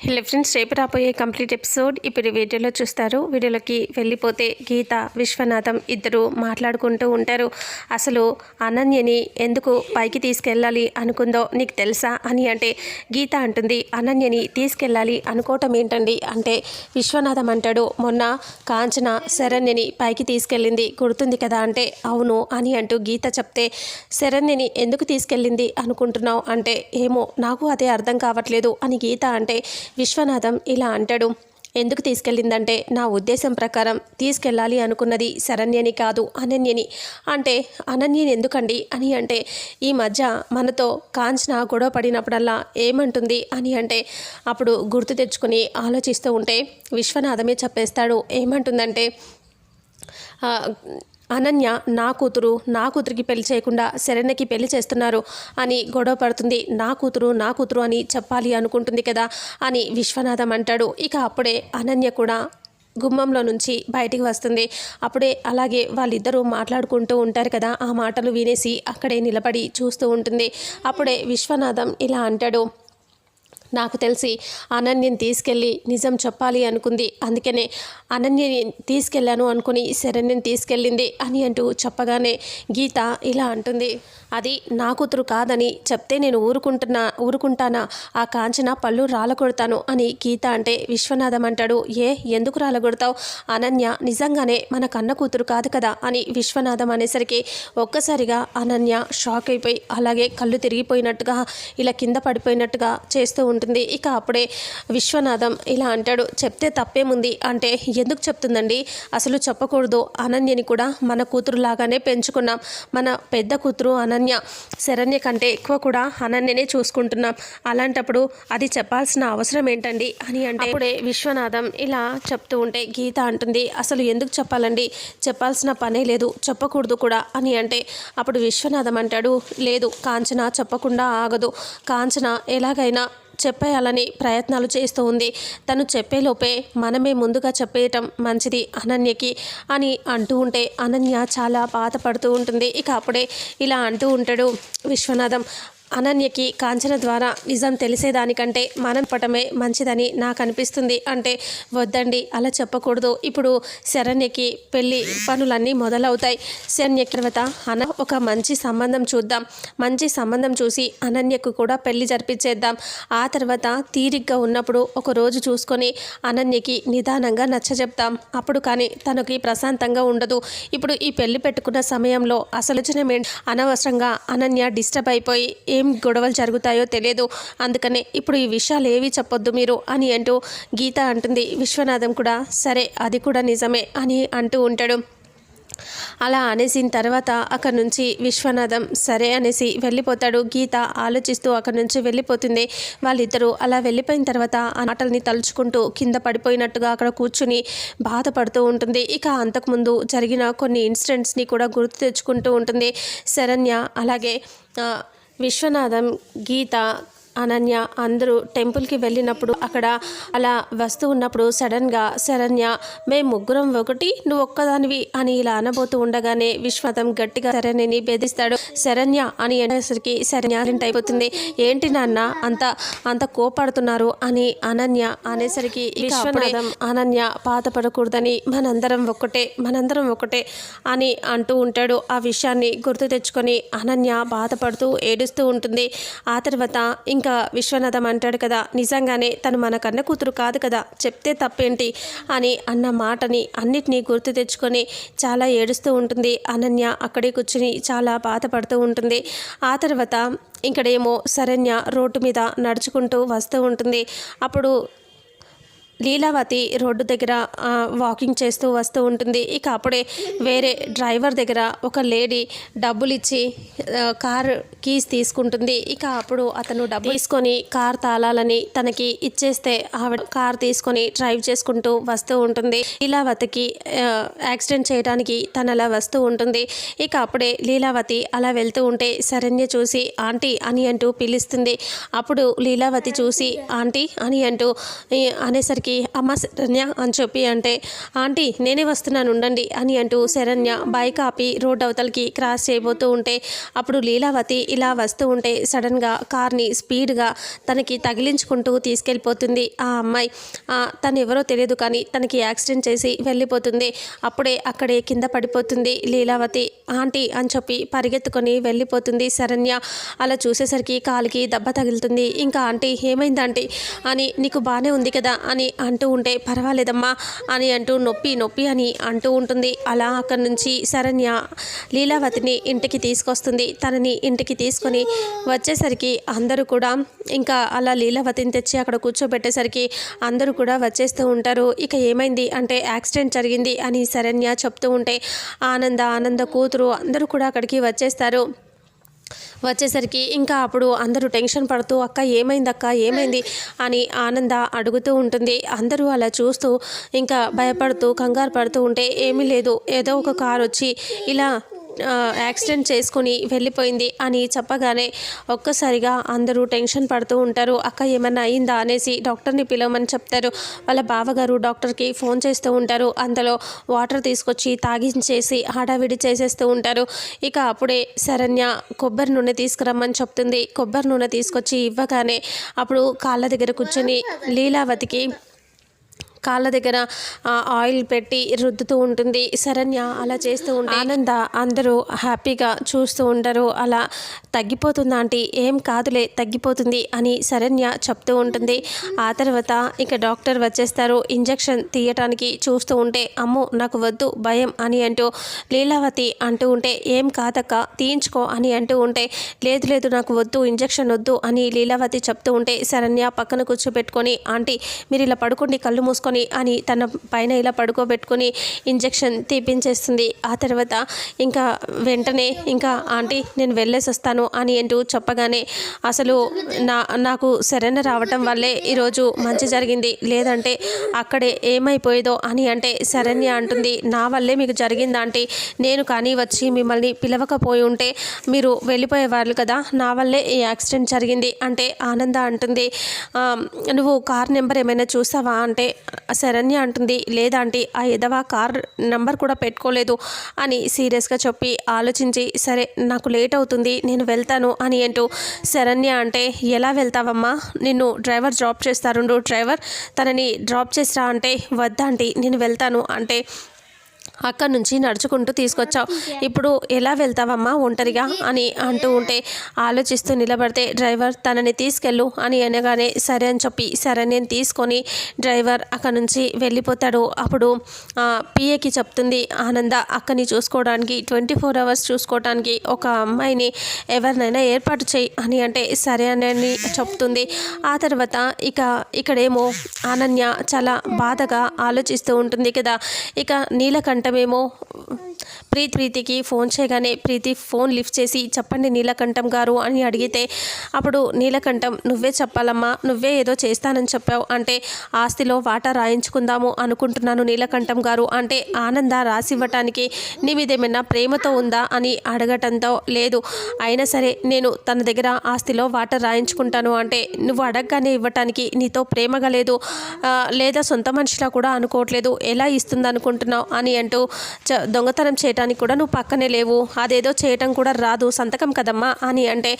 Hello friends రేపు రాబోయే complete episode ఇప్పుడు వీడియోలో చూస్తారు. వీడియోలోకి వెళ్ళిపోతే గీత విశ్వనాథం ఇద్దరు మాట్లాడుకుంటూ ఉంటారు. అసలు అనన్యని ఎందుకు పైకి తీసుకెళ్ళాలి అనుకుందో నీకు తెలుసా అని అంటే గీత అంటుంది అనన్యని తీసుకెళ్ళాలి అనుకోవటం ఏంటండి అంటే విశ్వనాథం అంటాడు మొన్న కాంచన శరణ్యని పైకి తీసుకెళ్ళింది గుర్తుంది కదా అంటే అవును అని అంటూ గీత చెప్తే శరణ్యని ఎందుకు తీసుకెళ్ళింది అనుకుంటున్నావు అంటే ఏమో నాకు అదే అర్థం కావట్లేదు అని గీత అంటే విశ్వనాథం ఇలా అంటాడు. ఎందుకు తీసుకెళ్ళిందంటే నా ఉద్దేశం ప్రకారం తీసుకెళ్ళాలి అనుకున్నది శరణ్యని కాదు అనన్యని. అంటే అనన్యని ఎందుకండి? అని అంటే ఈ మధ్య మనతో కాంచన గొడవ పడినప్పుడల్లా ఏమంటుంది? అని అంటే అప్పుడు గుర్తు తెచ్చుకొని ఆలోచిస్తూ ఉంటే విశ్వనాథమే చెప్పేస్తాడు. ఏమంటుందంటే అనన్య నా కూతురు నా కూతురికి పెళ్ళి చేయకుండా శరణ్యకి పెళ్ళి చేస్తున్నారు అని గొడవ పడుతుంది. నా కూతురు నా కూతురు అని చెప్పాలి అనుకుంటుంది కదా అని విశ్వనాథం అంటాడు. ఇక అప్పుడే అనన్య కూడా గుమ్మంలో నుంచి బయటికి వస్తుంది. అప్పుడే అలాగే వాళ్ళిద్దరూ మాట్లాడుకుంటూ ఉంటారు కదా. ఆ మాటలు వినేసి అక్కడే నిలబడి చూస్తూ ఉంటుంది. అప్పుడే విశ్వనాథం ఇలా అంటాడు. నాకు తెలిసి అనన్యని తీసుకెళ్ళి నిజం చెప్పాలి అనుకుంది. అందుకనే అనన్యని తీసుకెళ్ళాను అనుకుని శరణ్యని తీసుకెళ్ళింది అని అంటూ చెప్పగానే గీత ఇలా అంటుంది. అది నా కూతురు కాదని చెప్తే నేను ఊరుకుంటున్నా ఊరుకుంటానా? ఆ కాంచన పళ్ళు రాలగొడతాను అని గీత అంటే విశ్వనాథం అంటాడు. ఏ ఎందుకు రాలగొడతావు? అనన్య నిజంగానే మన కన్న కూతురు కాదు కదా అని విశ్వనాథం అనేసరికి ఒక్కసారిగా అనన్య షాక్ అయిపోయి అలాగే కళ్ళు తిరిగిపోయినట్టుగా ఇలా కింద పడిపోయినట్టుగా చేస్తూ ఉంటుంది. ఇక అప్పుడే విశ్వనాథం ఇలా అంటాడు చెప్తే తప్పేముంది? అంటే ఎందుకు చెప్తుందండి? అసలు చెప్పకూడదు. అనన్యని కూడా మన కూతురు లాగానే పెంచుకున్నాం. మన పెద్ద కూతురు అనన్య శరణ్య కంటే ఎక్కువ కూడా అనన్యనే చూసుకుంటున్నాం. అలాంటప్పుడు అది చెప్పాల్సిన అవసరం ఏంటండి? అని అంటే అప్పుడే విశ్వనాథం ఇలా చెప్తూ ఉంటే గీత అంటుంది అసలు ఎందుకు చెప్పాలండి? చెప్పాల్సిన పనే లేదు. చెప్పకూడదు కూడా. అని అంటే అప్పుడు విశ్వనాథం అంటాడు లేదు కాంచన చెప్పకుండా ఆగదు. కాంచన ఎలాగైనా చెప్పేయాలని ప్రయత్నాలు చేస్తూ ఉంది. తను చెప్పేలోపే మనమే ముందుగా చెప్పేయటం మంచిది అనన్యకి అని అంటూ ఉంటే అనన్య చాలా బాధపడుతూ ఉంటుంది. ఇక అప్పుడే ఇలా అంటూ ఉంటాడు విశ్వనాథం. అనన్యకి కాంచన ద్వారా నిజం తెలిసేదానికంటే మనం పటమే మంచిదని నాకు అనిపిస్తుంది అంటే వద్దండి అలా చెప్పకూడదు. ఇప్పుడు శరణ్యకి పెళ్ళి పనులన్నీ మొదలవుతాయి. శరణ్య తర్వాత అన ఒక మంచి సంబంధం చూద్దాం. మంచి సంబంధం చూసి అనన్యకు కూడా పెళ్ళి జరిపించేద్దాం ఆ తర్వాత తీరిగ్గా ఉన్నప్పుడు ఒక రోజు చూసుకొని అనన్యకి నిదానంగా నచ్చజెప్తాం అప్పుడు కానీ తనకి ప్రశాంతంగా ఉండదు. ఇప్పుడు ఈ పెళ్ళి పెట్టుకున్న సమయంలో అసలు అనవసరంగా అనన్య డిస్టర్బ్ అయిపోయి ఏం గొడవలు జరుగుతాయో తెలియదు. అందుకనే ఇప్పుడు ఈ విషయాలు ఏవి చెప్పొద్దు మీరు అని అంటూ గీత అంటుంది. విశ్వనాథం కూడా సరే అది కూడా నిజమే అని అంటూ ఉంటాడు. అలా అనేసిన తర్వాత అక్కడి నుంచి విశ్వనాథం సరే అనేసి వెళ్ళిపోతాడు. గీత ఆలోచిస్తూ అక్కడి నుంచి వెళ్ళిపోతుంది. వాళ్ళిద్దరూ అలా వెళ్ళిపోయిన తర్వాత ఆ మాటల్ని తలుచుకుంటూ కింద పడిపోయినట్టుగా అక్కడ కూర్చుని బాధపడుతూ ఉంటుంది. ఇక అంతకుముందు జరిగిన కొన్ని ఇన్సిడెంట్స్ని కూడా గుర్తు తెచ్చుకుంటూ ఉంటుంది. శరణ్య అలాగే విశ్వనాథం గీత అనన్య అందరూ టెంపుల్కి వెళ్ళినప్పుడు అక్కడ అలా వస్తూ ఉన్నప్పుడు సడన్గా శరణ్య మేము ముగ్గురం ఒకటి నువ్వు ఒక్కదానివి అని ఇలా అనబోతూ ఉండగానే విశ్వనాథం గట్టిగా శరణ్యని బెదిరిస్తాడు. శరణ్య అని అనేసరికి శరణ్య అయిపోతుంది. ఏంటి నాన్న అంత అంత కోపడుతున్నారు అని అనన్య అనేసరికి విశ్వనాథం అనన్య బాధపడకూడదని మనందరం ఒక్కటే మనందరం ఒకటే అని అంటూ ఉంటాడు. ఆ విషయాన్ని గుర్తు తెచ్చుకొని అనన్య బాధపడుతూ ఏడుస్తూ ఉంటుంది. ఆ తర్వాత ఇంకా విశ్వనాథం అంటాడు కదా నిజంగానే తను మన కన్న కూతురు కాదు కదా చెప్తే తప్పేంటి? అని అన్న మాటని అన్నిటినీ గుర్తు తెచ్చుకొని చాలా ఏడుస్తూ ఉంటుంది. అనన్య అక్కడే కూర్చుని చాలా బాధపడుతూ ఉంటుంది. ఆ తర్వాత ఇక్కడేమో శరణ్య రోడ్డు మీద నడుచుకుంటూ వస్తూ ఉంటుంది. అప్పుడు లీలావతి రోడ్డు దగ్గర వాకింగ్ చేస్తూ వస్తూ ఉంటుంది. ఇక అప్పుడే వేరే డ్రైవర్ దగ్గర ఒక లేడీ డబ్బులు ఇచ్చి కారు కార్ కీస్ తీసుకుంటుంది. ఇక అప్పుడు అతను డబ్బు తీసుకొని కార్ తాళాలని తనకి ఇచ్చేస్తే ఆవిడ కార్ తీసుకొని డ్రైవ్ చేసుకుంటూ వస్తూ ఉంటుంది. లీలావతికి యాక్సిడెంట్ చేయడానికి తను అలా వస్తూ ఉంటుంది. ఇక అప్పుడే లీలావతి అలా వెళ్తూ ఉంటే శరణ్య చూసి ఆంటీ అని అంటూ పిలుస్తుంది. అప్పుడు లీలావతి చూసి ఆంటీ అని అంటూ అనేసరికి వచ్చేసరికి అమ్మ శరణ్య అని చెప్పి అంటే ఆంటీ నేనే వస్తున్నాను ఉండండి అని అంటూ శరణ్య బైక్ ఆపి రోడ్ అవతలకి క్రాస్ చేయబోతూ ఉంటే అప్పుడు లీలావతి ఇలా వస్తూ ఉంటే సడన్గా కార్ని స్పీడ్గా తనకి తగిలించుకుంటూ తీసుకెళ్ళిపోతుంది ఆ అమ్మాయి. తను ఎవరో తెలియదు కానీ తనకి యాక్సిడెంట్ చేసి వెళ్ళిపోతుంది. అప్పుడే అక్కడే కింద పడిపోతుంది లీలావతి. ఆంటీ అని చెప్పి పరిగెత్తుకొని వెళ్ళిపోతుంది శరణ్య. అలా చూసేసరికి కాలికి దెబ్బ తగులుతుంది. ఇంకా ఆంటీ ఏమైంది ఆంటీ? అని నీకు బాగానే ఉంది కదా అని అంటూ ఉంటే పర్వాలేదమ్మా అని అంటూ నొప్పి నొప్పి అని అంటూ ఉంటుంది. అలా అక్కడి నుంచి శరణ్య లీలావతిని ఇంటికి తీసుకొస్తుంది. తనని ఇంటికి తీసుకొని వచ్చేసరికి అందరూ కూడా ఇంకా అలా లీలావతిని తెచ్చి అక్కడ కూర్చోబెట్టేసరికి అందరూ కూడా వచ్చేస్తూ ఉంటారు. ఇక ఏమైంది అంటే యాక్సిడెంట్ జరిగింది అని శరణ్య చెప్తూ ఉంటే ఆనంద ఆనంద కూతురు అందరూ కూడా అక్కడికి వచ్చేస్తారు. వచ్చేసరికి ఇంకా అప్పుడు అందరూ టెన్షన్ పడుతూ అక్క ఏమైంది అక్క? ఏమైంది? అని ఆనంద అడుగుతూ ఉంటుంది. అందరూ అలా చూస్తూ ఇంకా భయపడుతూ కంగారు పడుతూ ఉంటే ఏమీ లేదు. ఏదో ఒక కారు వచ్చి ఇలా యాక్సిడెంట్ చేసుకుని వెళ్ళిపోయింది అని చెప్పగానే ఒక్కసారిగా అందరూ టెన్షన్ పడుతూ ఉంటారు. అక్క ఏమన్నా అయిందా? అనేసి డాక్టర్ని పిలవమని చెప్తారు. వాళ్ళ బావగారు డాక్టర్కి ఫోన్ చేస్తూ ఉంటారు. అందులో వాటర్ తీసుకొచ్చి తాగించేసి హడావిడి చేసేస్తూ ఉంటారు. ఇక అప్పుడే శరణ్య కొబ్బరి నూనె తీసుకురమ్మని చెప్తుంది. కొబ్బరి నూనె తీసుకొచ్చి ఇవ్వగానే అప్పుడు కాళ్ళ దగ్గర కూర్చొని లీలావతికి కాళ్ళ దగ్గర ఆయిల్ పెట్టి రుద్దుతూ ఉంటుంది. శరణ్య అలా చేస్తూ ఉంటే ఆనంద అందరూ హ్యాపీగా చూస్తూ ఉంటారు అలా తగ్గిపోతుంది ఆంటీ ఏం కాదులే తగ్గిపోతుంది అని శరణ్య చెప్తూ ఉంటుంది. ఆ తర్వాత ఇక డాక్టర్ వచ్చేస్తారు. ఇంజెక్షన్ తీయటానికి చూస్తూ ఉంటే అమ్మో నాకు వద్దు భయం అని అంటూ లీలావతి అంటూ ఉంటే ఏం కాదక్క తీయించుకో అని అంటూ ఉంటే లేదు లేదు నాకు వద్దు ఇంజెక్షన్ వద్దు అని లీలావతి చెప్తూ ఉంటే శరణ్య పక్కన కూర్చోబెట్టుకొని ఆంటీ మీరు ఇలా పడుకోండి కళ్ళు మూసుకొని అని తన పైన ఇలా పడుకోబెట్టుకొని ఇంజెక్షన్ తీపించేస్తుంది. ఆ తర్వాత ఇంకా వెంటనే ఇంకా ఆంటీ నేను వెళ్ళేసి వస్తాను అని అంటూ చెప్పగానే అసలు నా నాకు శరణ్య రావటం వల్లే ఈరోజు మంచి జరిగింది. లేదంటే అక్కడే ఏమైపోయేదో అని అంటే శరణ్య అంటుంది నా వల్లే మీకు జరిగింది ఆంటీ? నేను కానీ వచ్చి మిమ్మల్ని పిలవకపోయి ఉంటే మీరు వెళ్ళిపోయేవాళ్ళు కదా నా వల్లే ఈ యాక్సిడెంట్ జరిగింది అంటే ఆనంద అంటుంది. నువ్వు కార్ నెంబర్ ఏమైనా చూసావా? అంటే శరణ్య అంటుంది లేదా ఆంటీ ఆ ఎదవ కార్ నెంబర్ కూడా పెట్టుకోలేదు అని సీరియస్గా చెప్పి ఆలోచించి సరే నాకు లేట్ అవుతుంది నేను వెళ్తాను అని అంటూ శరణ్య అంటే ఎలా వెళ్తావమ్మా? నిన్ను డ్రైవర్ డ్రాప్ చేస్తారుండు డ్రైవర్ తనని డ్రాప్ చేసిరా అంటే వద్దా ఆంటీ నేను వెళ్తాను అంటే అక్కడి నుంచి నడుచుకుంటూ తీసుకొచ్చావు. ఇప్పుడు ఎలా వెళ్తావమ్మా ఒంటరిగా అని అంటూ ఉంటే ఆలోచిస్తూ నిలబడితే డ్రైవర్ తనని తీసుకెళ్ళు అని అనగానే సరే అని చెప్పి సరే నేను తీసుకొని డ్రైవర్ అక్కడి నుంచి వెళ్ళిపోతాడు. అప్పుడు పిఏకి చెప్తుంది ఆనంద అక్కని చూసుకోవడానికి ట్వంటీ ఫోర్ అవర్స్ చూసుకోవడానికి ఒక అమ్మాయిని ఎవరినైనా ఏర్పాటు చేయి అని అంటే సరే అని చెప్తుంది. ఆ తర్వాత ఇక ఇక్కడేమో అనన్య చాలా బాధగా ఆలోచిస్తూ ఉంటుంది కదా. ఇక నీలకంఠ అంటామేమో ప్రీతి ప్రీతికి ఫోన్ చేయగానే ప్రీతి ఫోన్ లిఫ్ట్ చేసి చెప్పండి నీలకంఠం గారు అని అడిగితే అప్పుడు నీలకంఠం నువ్వే చెప్పాలమ్మా నువ్వే ఏదో చేస్తానని చెప్పావు అంటే ఆస్తిలో వాటా రాయించుకుందాము అనుకుంటున్నాను నీలకంఠం గారు అంటే ఆనంద రాసివ్వటానికి నీ మీద ఏమైనా ప్రేమతో ఉందా అని అడగటంతో లేదు అయినా సరే నేను తన దగ్గర ఆస్తిలో వాటర్ రాయించుకుంటాను అంటే నువ్వు అడగగానే ఇవ్వటానికి నీతో ప్రేమగా లేదు లేదా సొంత మనిషిలా కూడా అనుకోవట్లేదు ఎలా ఇస్తుంది అనుకుంటున్నావు అని అంటూ దొంగతనం దొంగతనం చేయటానికి కూడా నువ్వు పక్కనే లేవు. అదేదో చేయటం కూడా రాదు. సంతకం కదమ్మా అని అంటే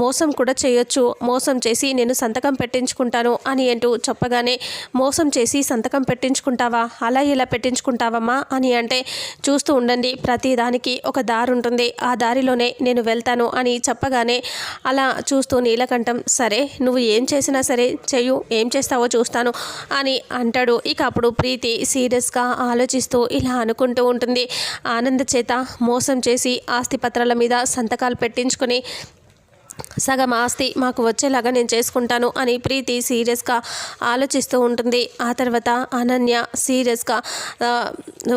మోసం కూడా చేయొచ్చు. మోసం చేసి నేను సంతకం పెట్టించుకుంటాను అని అంటూ చెప్పగానే మోసం చేసి సంతకం పెట్టించుకుంటావా? అలా ఇలా పెట్టించుకుంటావమ్మా? అని అంటే చూస్తూ ఉండండి. ప్రతి దానికి ఒక దారి ఉంటుంది. ఆ దారిలోనే నేను వెళ్తాను అని చెప్పగానే అలా చూస్తూ నీలకంఠం సరే నువ్వు ఏం చేసినా సరే చెయ్యు. ఏం చేస్తావో చూస్తాను అని అంటాడు. ఇక అప్పుడు ప్రీతి సీరియస్గా ఆలోచిస్తూ ఇలా అనుకుంటూ ఉంటుంది. ఆనంద చేత మోసం చేసి ఆస్తి పత్రాల మీద సంతకాలు పెట్టించుకొని సగం ఆస్తి మాకు వచ్చేలాగా నేను చేసుకుంటాను అని ప్రీతి సీరియస్గా ఆలోచిస్తూ ఉంటుంది. ఆ తర్వాత అనన్య సీరియస్గా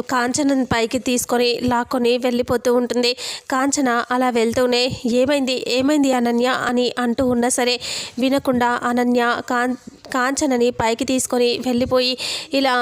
కాంచనని పైకి తీసుకొని లాక్కొని వెళ్ళిపోతూ ఉంటుంది. కాంచన అలా వెళ్తూనే ఏమైంది? ఏమైంది అనన్య? అని అంటూ ఉన్నా సరే వినకుండా అనన్య కాం కాంచనని పైకి తీసుకొని వెళ్ళిపోయి ఇలా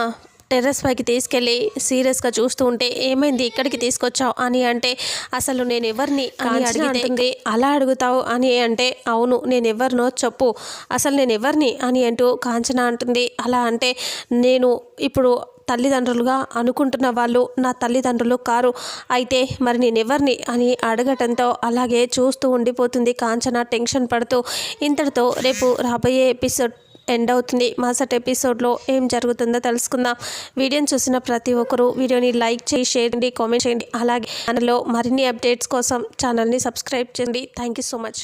టెర్రస్ పైకి తీసుకెళ్ళి సీరియస్గా చూస్తూ ఉంటే ఏమైంది? ఇక్కడికి తీసుకొచ్చావు? అని అంటే అసలు నేను ఎవరిని? అని అడిగితే అలా అడుగుతావు? అని అంటే అవును నేను ఎవరినో చెప్పు. అసలు నేను ఎవరిని? అని అంటూ కాంచన అంటుంది. అలా అంటే నేను ఇప్పుడు తల్లిదండ్రులుగా అనుకుంటున్న వాళ్ళు నా తల్లిదండ్రులు కారు. అయితే మరి నేను ఎవరిని? అని అడగటంతో అలాగే చూస్తూ ఉండిపోతుంది కాంచన టెన్షన్ పడుతూ. ఇంతటితో రేపు రాబోయే ఎపిసోడ్ ఎండ్ అవుతుంది. మరుసటి ఎపిసోడ్లో ఏం జరుగుతుందో తెలుసుకుందాం. వీడియోని చూసిన ప్రతి ఒక్కరూ వీడియోని లైక్ చేయి షేర్ చేయండి కామెంట్ చేయండి. అలాగే మనలో మరిన్ని అప్డేట్స్ కోసం ఛానల్ని సబ్స్క్రైబ్ చేయండి. Thank you so much.